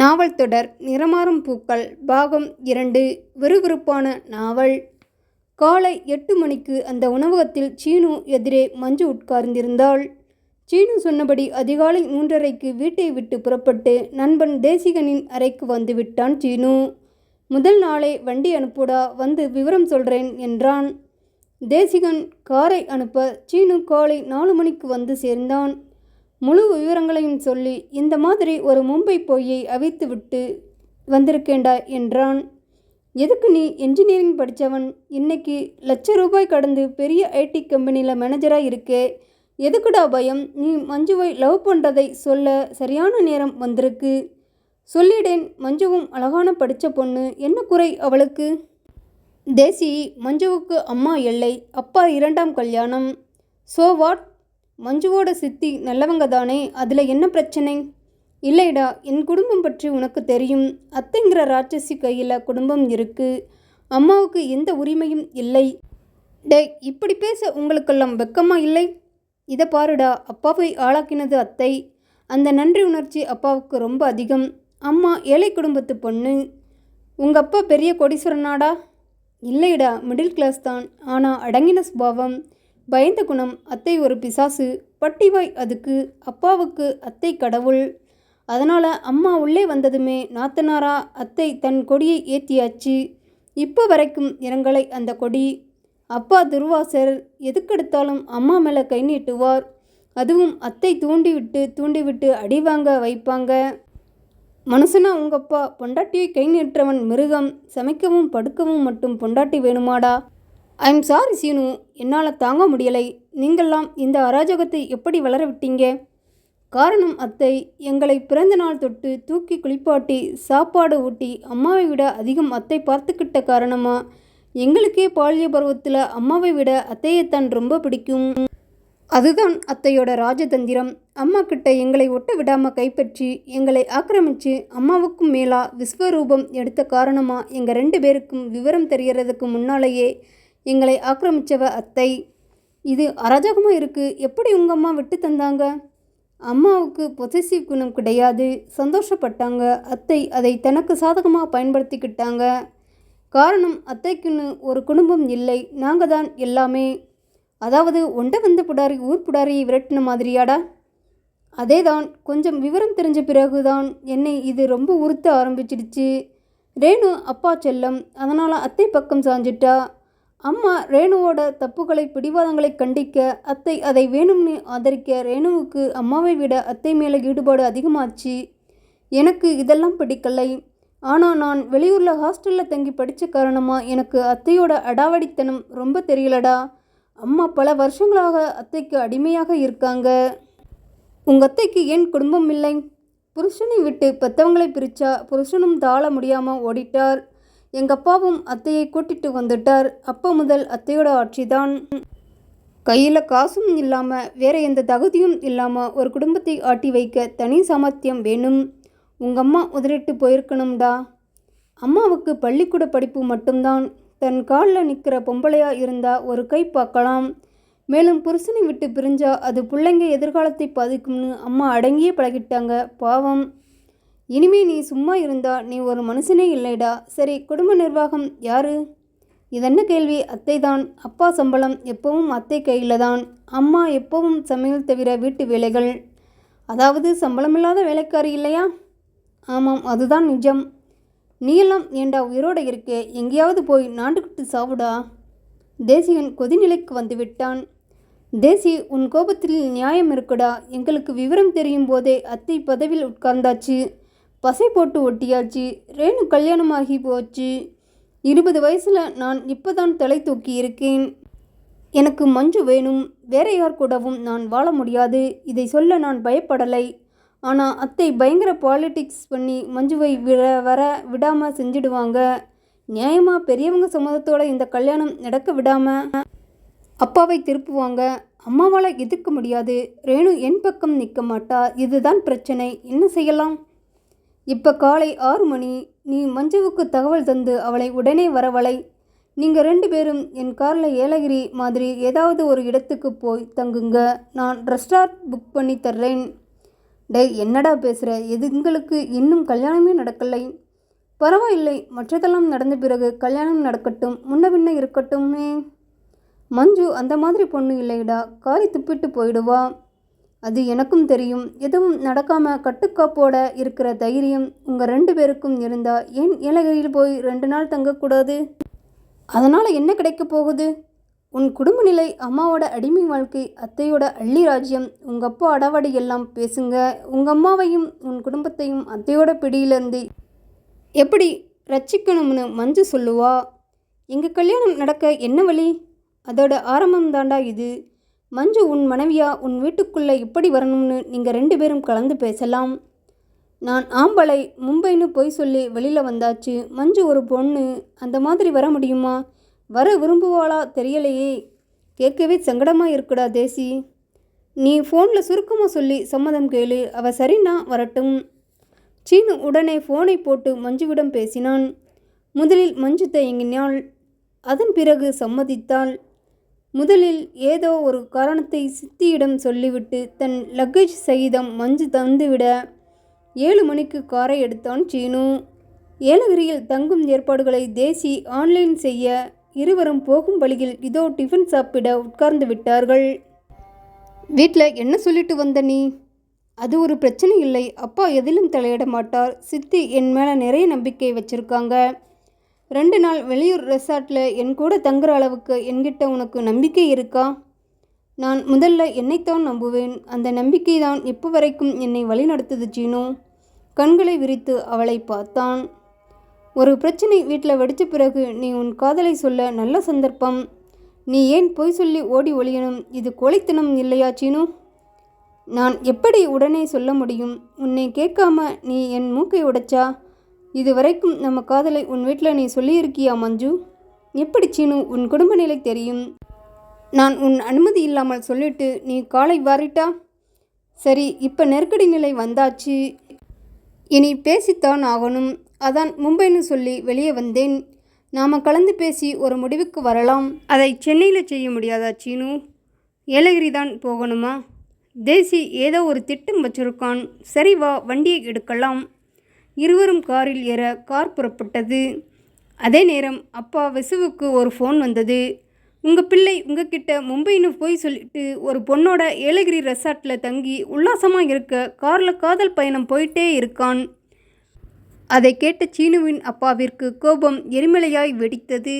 நாவல் தொடர் நிறமாறும் பூக்கள் பாகம் இரண்டு விறுவிறுப்பான நாவல். காலை எட்டு மணிக்கு அந்த உணவகத்தில் சீனு எதிரே மஞ்சு உட்கார்ந்திருந்தாள். சீனு சொன்னபடி அதிகாலை மூன்றரைக்கு வீட்டை விட்டு புறப்பட்டு நண்பன் தேசிகனின் அறைக்கு வந்து விட்டான் சீனு. முதல் நாளே வண்டி அனுப்புடா வந்து விவரம் சொல்கிறேன் என்றான். தேசிகன் காரை அனுப்ப சீனு காலை நாலு மணிக்கு வந்து சேர்ந்தான். முழு விவரங்களையும் சொல்லி இந்த மாதிரி ஒரு மும்பை பொய்யை அவித்து விட்டு வந்திருக்கேண்டா என்றான். எதுக்கு நீ என்ஜினியரிங் படித்தவன் இன்னைக்கு லட்ச ரூபாய் கடந்து பெரிய ஐடி கம்பெனியில் மேனேஜராக இருக்கே. எதுக்குடா பயம்? நீ மஞ்சுவை லவ் பண்ணுறதை சொல்ல சரியான நேரம் வந்திருக்கு. சொல்லிடேன் மஞ்சுவும் அழகான படித்த பொண்ணு. என்ன குறை அவளுக்கு? தேசி மஞ்சுவுக்கு அம்மா இல்லை. அப்பா இரண்டாம் கல்யாணம். ஸோ வாட் மஞ்சுவோட சித்தி நல்லவங்க தானே அதில் என்ன பிரச்சனை? இல்லைடா என் குடும்பம் பற்றி உனக்கு தெரியும். அத்தைங்கிற ராட்சசி கையில் குடும்பம் இருக்குது அம்மாவுக்கு எந்த உரிமையும் இல்லை. டே இப்படி பேச உங்களுக்கெல்லாம் வெக்கமா இல்லை? இதை பாருடா அப்பாவை ஆளாக்கினது அத்தை. அந்த நன்றி உணர்ச்சி அப்பாவுக்கு ரொம்ப அதிகம். அம்மா ஏழை குடும்பத்து பொண்ணு. உங்கள் அப்பா பெரிய கோடீஸ்வரனாடா? இல்லைடா மிடில் கிளாஸ் தான். ஆனால் அடங்கின சுபாவம். பயந்த குணம் அத்தை ஒரு பிசாசு. பட்டிவாய் அதுக்கு அப்பாவுக்கு அத்தை கடவுள். அதனால் அம்மா உள்ளே வந்ததுமே நாத்தனாரா அத்தை தன் கொடியை ஏற்றியாச்சு இப்போ வரைக்கும் இறங்கலை அந்த கொடி. அப்பா துர்வாசர் எதுக்கெடுத்தாலும் அம்மா மேலே கை நீட்டுவார். அதுவும் அத்தை தூண்டிவிட்டு தூண்டிவிட்டு அடி வாங்க வைப்பாங்க. மனுஷனா உங்கள் அப்பா பொண்டாட்டியை கை நீட்டுறவன் மிருகம். சமைக்கவும் படுக்கவும் மட்டும் பொண்டாட்டி வேணுமாடா? I'm sorry Seenu. என்னால் தாங்க முடியலை. நீங்கள்லாம் இந்த அராஜகத்தை எப்படி வளர விட்டீங்க? காரணம் அத்தை. எங்களை பிறந்த நாள் தொட்டு தூக்கி குளிப்பாட்டி சாப்பாடு ஊட்டி அம்மாவை விட அதிகம் அத்தை பார்த்துக்கிட்ட காரணமா? எங்களுக்கே பாலிய பருவத்தில் அம்மாவை விட அத்தையைத்தான் ரொம்ப பிடிக்கும். அதுதான் அத்தையோட ராஜதந்திரம். அம்மா கிட்ட எங்களை ஒட்ட விடாமல் கைப்பற்றி எங்களை ஆக்கிரமித்து அம்மாவுக்கும் மேலா விஸ்வரூபம் எடுத்த காரணமாக எங்கள் ரெண்டு பேருக்கும் விவரம் தெரியறதுக்கு முன்னாலேயே எங்களை ஆக்கிரமிச்சவ அத்தை. இது அராஜகமாக இருக்குது எப்படி உங்கள் அம்மா விட்டு தந்தாங்க? அம்மாவுக்கு பொசசிவ் குணம் கிடையாது. சந்தோஷப்பட்டாங்க. அத்தை அதை தனக்கு சாதகமாக பயன்படுத்திக்கிட்டாங்க. காரணம் அத்தைக்குன்னு ஒரு குடும்பம் இல்லை. நாங்கள் தான் எல்லாமே. அதாவது ஒண்ட வந்த புடாரி ஊர் புடாரியை விரட்டின மாதிரியாடா? அதேதான். கொஞ்சம் விவரம் தெரிஞ்ச பிறகுதான் என்னை இது ரொம்ப உறுத்த ஆரம்பிச்சிடுச்சு. ரேணு அப்பா செல்லம். அதனால் அத்தை பக்கம் சாஞ்சிட்டா. அம்மா ரேணுவோட தப்புகளை பிடிவாதங்களை கண்டிக்க அத்தை அதை வேணும்னு ஆதரிக்க ரேணுவுக்கு அம்மாவை விட அத்தை மேலே ஈடுபாடு அதிகமாச்சு. எனக்கு இதெல்லாம் பிடிக்கலை. ஆனால் நான் வெளியூரில் ஹாஸ்டலில் தங்கி படித்த காரணமாக எனக்கு அத்தையோட அடாவடித்தனம் ரொம்ப தெரியலடா. அம்மா பல வருஷங்களாக அத்தைக்கு அடிமையாக இருக்காங்க. உங்கள் அத்தைக்கு ஏன் குடும்பம் இல்லை? புருஷனை விட்டு பெத்தவங்களை பிரித்தா புருஷனும் தாழ முடியாமல் ஓடிட்டார். எங்கள் அப்பாவும் அத்தையை கூட்டிட்டு வந்துட்டார். அப்போ முதல் அத்தையோட ஆட்சி தான் கையில் காசும் இல்லாமல் வேற எந்த தகுதியும் இல்லாமல் ஒரு குடும்பத்தை ஆட்டி வைக்க தனி சாமர்த்தியம் வேணும். உங்கள் அம்மா உதறிட்டு போயிருக்கணும்டா. அம்மாவுக்கு பள்ளிக்கூட படிப்பு மட்டும்தான். தன் காலில் நிற்கிற பொம்பளையா இருந்தால் ஒரு கை பார்க்கலாம். மேலும் புருஷனை விட்டு பிரிஞ்சா அது பிள்ளைங்க எதிர்காலத்தை பாதிக்கும்னு அம்மா அடங்கியே பழகிட்டாங்க பாவம். இனிமே நீ சும்மா இருந்தா நீ ஒரு மனுஷனே இல்லைடா. சரி குடும்ப நிர்வாகம் யாரு? இதென்ன கேள்வி? அத்தை தான் அப்பா சம்பளம் எப்பவும் அத்தை கையில் தான் அம்மா எப்பவும் சமையல் தவிர வீட்டு வேலைகள். அதாவது சம்பளமில்லாத வேலைக்காரி இல்லையா? ஆமாம் அதுதான் நிஜம். நீயெல்லாம் ஏண்டா உயிரோட இருக்கே? எங்கேயாவது போய் நாண்டுக்கிட்டு சாவுடா. தேசியன் கொதிநிலைக்கு வந்துவிட்டான். தேசி உன் கோபத்தில் நியாயம் இருக்குடா. எங்களுக்கு விவரம் தெரியும் போதே அத்தை பதவியில் உட்கார்ந்தாச்சு. பசை போட்டு ஒட்டியாச்சு ரேணு கல்யாணமாகி போச்சு. இருபது வயசில் நான் இப்போதான் தலை தூக்கி இருக்கேன். எனக்கு மஞ்சு வேணும் வேற யார் கூடவும் நான் வாழ முடியாது. இதை சொல்ல நான் பயப்படலை. ஆனால் அத்தை பயங்கர பாலிட்டிக்ஸ் பண்ணி மஞ்சுவை விட வர விடாமல் செஞ்சிடுவாங்க. நியாயமாக பெரியவங்க சம்மதத்தோட இந்த கல்யாணம் நடக்க விடாமல் அப்பாவை திருப்புவாங்க. அம்மாவால் எதிர்க்க முடியாது. ரேணு என் பக்கம் நிற்க மாட்டா. இதுதான் பிரச்சனை. என்ன செய்யலாம்? இப்போ காலை ஆறு மணி நீ மஞ்சுவுக்கு தகவல் தந்து அவளை உடனே வரவளை நீங்கள் ரெண்டு பேரும் என் காரில் ஏலகிரி மாதிரி ஏதாவது ஒரு இடத்துக்கு போய் தங்குங்க. நான் ரெஸ்டாரண்ட் புக் பண்ணி தர்றேன். டே என்னடா பேசுகிற எதுங்களுக்கு இன்னும் கல்யாணமே நடக்கலை. பரவாயில்லை மற்றதெல்லாம் நடந்த பிறகு கல்யாணம் நடக்கட்டும் முன்ன பின்ன இருக்கட்டுமே மஞ்சு அந்த மாதிரி பொண்ணு இல்லைடா காரி துப்பிட்டு போயிடுவா. அது எனக்கும் தெரியும். எதுவும் நடக்காம கட்டுக்காப்போட இருக்கிற தைரியம் உங்கள் ரெண்டு பேருக்கும் இருந்தா ஏன் ஏலகிரியில் போய் ரெண்டு நாள் தங்கக்கூடாது? அதனால் என்ன கிடைக்கப் போகுது? உன் குடும்ப நிலை அம்மாவோட அடிமை வாழ்க்கை அத்தையோட அள்ளி ராஜ்யம் உங்கள் அப்பா அடவாடி எல்லாம் பேசுங்க. உங்கள் அம்மாவையும் உன் குடும்பத்தையும் அத்தையோட பிடியிலேருந்து எப்படி ரட்சிக்கணும்னு மஞ்சு சொல்லுவா? எங்கள் கல்யாணம் நடக்க என்ன வழி? அதோட ஆரம்பம் தாண்டா இது. மஞ்சு உன் மனைவியா? உன் வீட்டுக்குள்ளே இப்படி வரணும்னு நீங்கள் ரெண்டு பேரும் கலந்து பேசலாம். நான் ஆம்பளை மும்பைன்னு போய் சொல்லி வெளியில் வந்தாச்சு. மஞ்சு ஒரு பொண்ணு அந்த மாதிரி வர முடியுமா? வர விரும்புவாளா? தெரியலையே. கேட்கவே சங்கடமாக இருக்குடா தேசி. நீ ஃபோனில் சுருக்கமாக சொல்லி சம்மதம் கேளு. அவ சரின்னா வரட்டும். சீனு உடனே ஃபோனை போட்டு மஞ்சுவிடம் பேசினான். முதலில் மஞ்சு தயங்கினாள். அதன் பிறகு சம்மதித்தாள். முதலில் ஏதோ ஒரு காரணத்தை சித்தியிடம் சொல்லிவிட்டு தன் லக்கேஜ் சகிதம் மஞ்சு தந்துவிட ஏழு மணிக்கு காரை எடுத்தான் சீனு. ஏலகிரியில் தங்கும் ஏற்பாடுகளை தேசி ஆன்லைன் செய்ய இருவரும் போகும் வழியில் இதோ டிஃபன் சாப்பிட உட்கார்ந்து விட்டார்கள். வீட்டில் என்ன சொல்லிட்டு வந்த நீ? அது ஒரு பிரச்சனை இல்லை அப்பா எதிலும் தலையிட மாட்டார். சித்தி என் மேலே நிறைய நம்பிக்கை வச்சுருக்காங்க. ரெண்டு நாள் வெளியூர் ரெசார்ட்டில் என் கூட தங்குற அளவுக்கு என்கிட்ட உனக்கு நம்பிக்கை இருக்கா? நான் முதல்ல என்னைத்தான் நம்புவேன். அந்த நம்பிக்கை தான் இப்போ வரைக்கும் என்னை வழிநடத்துது சீனு கண்களை விரித்து அவளை பார்த்தான். ஒரு பிரச்சனை வீட்டில் வெடித்த பிறகு நீ உன் காதலை சொல்ல நல்ல சந்தர்ப்பம். நீ ஏன் பொய் சொல்லி ஓடி ஒளியணும்? இது கோழைத்தனம் இல்லையா சீனு நான் எப்படி உடனே சொல்ல முடியும்? உன்னை கேட்காம நீ என் மூக்கை உடைச்சா? இது வரைக்கும் நம்ம காதலை உன் வீட்டில் நீ சொல்லியிருக்கியா மஞ்சு? எப்படி சீனு உன் குடும்ப நிலை தெரியும்? நான் உன் அனுமதி இல்லாமல் சொல்லிட்டு நீ காலை வாரிட்டா? சரி இப்போ நெருக்கடி நிலை வந்தாச்சு. இனி பேசித்தான் ஆகணும். அதான் மும்பைன்னு சொல்லி வெளியே வந்தேன். நாம் கலந்து பேசி ஒரு முடிவுக்கு வரலாம். அதை சென்னையில் செய்ய முடியாதா சீனு? ஏலகிரி தான் போகணுமா? தேசி ஏதோ ஒரு திட்டம் வச்சிருக்கான். சரி வா வண்டியை எடுக்கலாம். இருவரும் காரில் ஏற கார் புறப்பட்டது. அதே நேரம் அப்பா விசுவுக்கு ஒரு ஃபோன் வந்தது. உங்கள் பிள்ளை உங்ககிட்ட மும்பைன்னு போய் சொல்லிட்டு ஒரு பொண்ணோட ஏலகிரி ரெசார்ட்டில் தங்கி உல்லாசமாக இருக்க காரில் காதல் பயணம் போயிட்டே இருக்கான். அதை கேட்ட சீனுவின் அப்பாவிற்கு கோபம் எரிமலையாய் வெடித்தது.